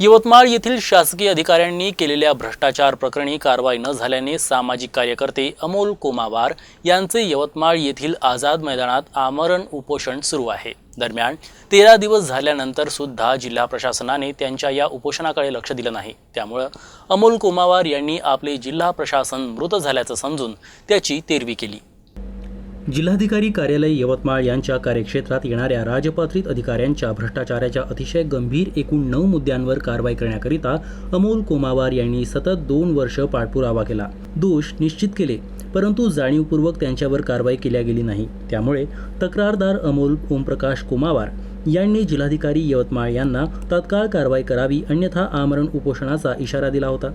यवतमाळ येथील शासकीय अधिकाऱ्यांनी केलेल्या भ्रष्टाचार प्रकरणी कारवाई न झाल्याने सामाजिक कार्यकर्ते अमोल कोमावार यांचे यवतमाळ येथील आझाद मैदानात आमरण उपोषण सुरू आहे. दरम्यान तेरा दिवस झाल्यानंतर सुद्धा जिल्हा प्रशासनाने त्यांच्या या उपोषणाकडे लक्ष दिलं नाही. त्यामुळं अमोल कोमावार यांनी आपले जिल्हा प्रशासन मृत झाल्याचं समजून त्याची तेरवी केली. जिल्हाधिकारी कार्यालय यवतमाळ यांच्या कार्यक्षेत्रात येणाऱ्या राजपत्रित अधिकाऱ्यांच्या भ्रष्टाचाराच्या अतिशय गंभीर एकूण नऊ मुद्द्यांवर कारवाई करण्याकरिता अमोल कोमावार यांनी सतत दोन वर्ष पाठपुरावा केला. दोष निश्चित केले. परंतु जाणीवपूर्वक त्यांच्यावर कारवाई केल्या गेली नाही. त्यामुळे तक्रारदार अमोल ओमप्रकाश कुमावार यांनी जिल्हाधिकारी यवतमाळ यांना तत्काळ कारवाई करावी अन्यथा आमरण उपोषणाचा इशारा दिला होता.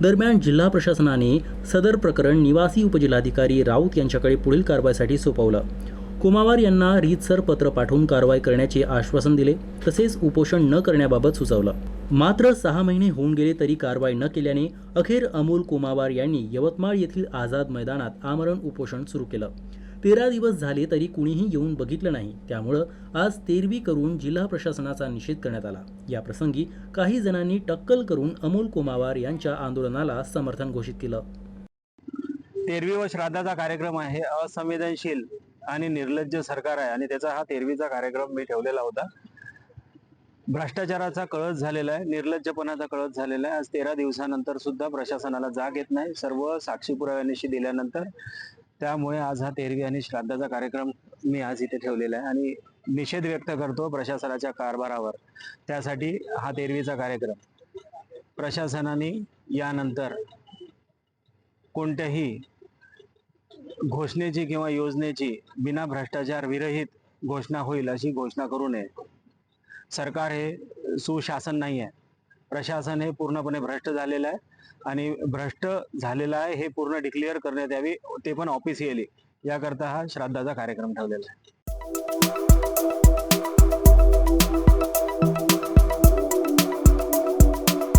दरम्यान जिल्हा प्रशासनाने सदर प्रकरण निवासी उपजिल्हाधिकारी राऊत यांच्याकडे पुढील कारवाईसाठी सोपवलं. कुमावार यांना रीतसर पत्र पाठवून कारवाई करण्याचे आश्वासन दिले तसेच उपोषण न करण्याबाबत सुचवलं. मात्र सहा महिने होऊन गेले तरी कारवाई न केल्याने अखेर अमोल कुमावार यांनी यवतमाळ येथील आझाद मैदानात आमरण उपोषण सुरू केलं. तेरा दिवस झाले तरी कुणीही येऊन बघितलं नाही त्यामुळं आज तेरवी करून जिल्हा प्रशासनाचा निषेध करण्यात आला. या प्रसंगी काही जणांनी टक्कल करून अमोल कुमावार यांच्या आंदोलनाला समर्थन घोषित केलं. तेरवी व श्राद्धाचा कार्यक्रम आहे असंवेदनशील. आणि निर्लज्ज सरकार आहे. आणि त्याचा हा तेरवीचा कार्यक्रम मी ठेवलेला होता. भ्रष्टाचाराचा कळस झालेला आहे. निर्लज्जपणाचा कळस झालेला आहे. आज तेरा दिवसानंतर सुद्धा प्रशासनाला जाग येत नाही. सर्व साक्षी पुराव्यानिशी दिल्यानंतर त्यामुळे आज हा तेरवी आणि श्राद्धाचा कार्यक्रम मी आज इथे ठेवलेला आहे. आणि निषेध व्यक्त करतो प्रशासनाच्या कारभारावर. त्यासाठी हा तेरवीचा कार्यक्रम. प्रशासनाने यानंतर कोणत्याही घोषणेची किंवा योजनेची बिना भ्रष्टाचार विरहित घोषणा होईल अशी घोषणा करू नये. सरकार हे सुशासन नाही आहे. प्रशासन हे पूर्णपणे भ्रष्ट झालेलं आहे आणि भ्रष्ट झालेलं आहे हे पूर्ण डिक्लेअर करण्यात यावी ते पण ऑफिशियली याकरता हा श्राद्धाचा कार्यक्रम ठेवलेला आहे.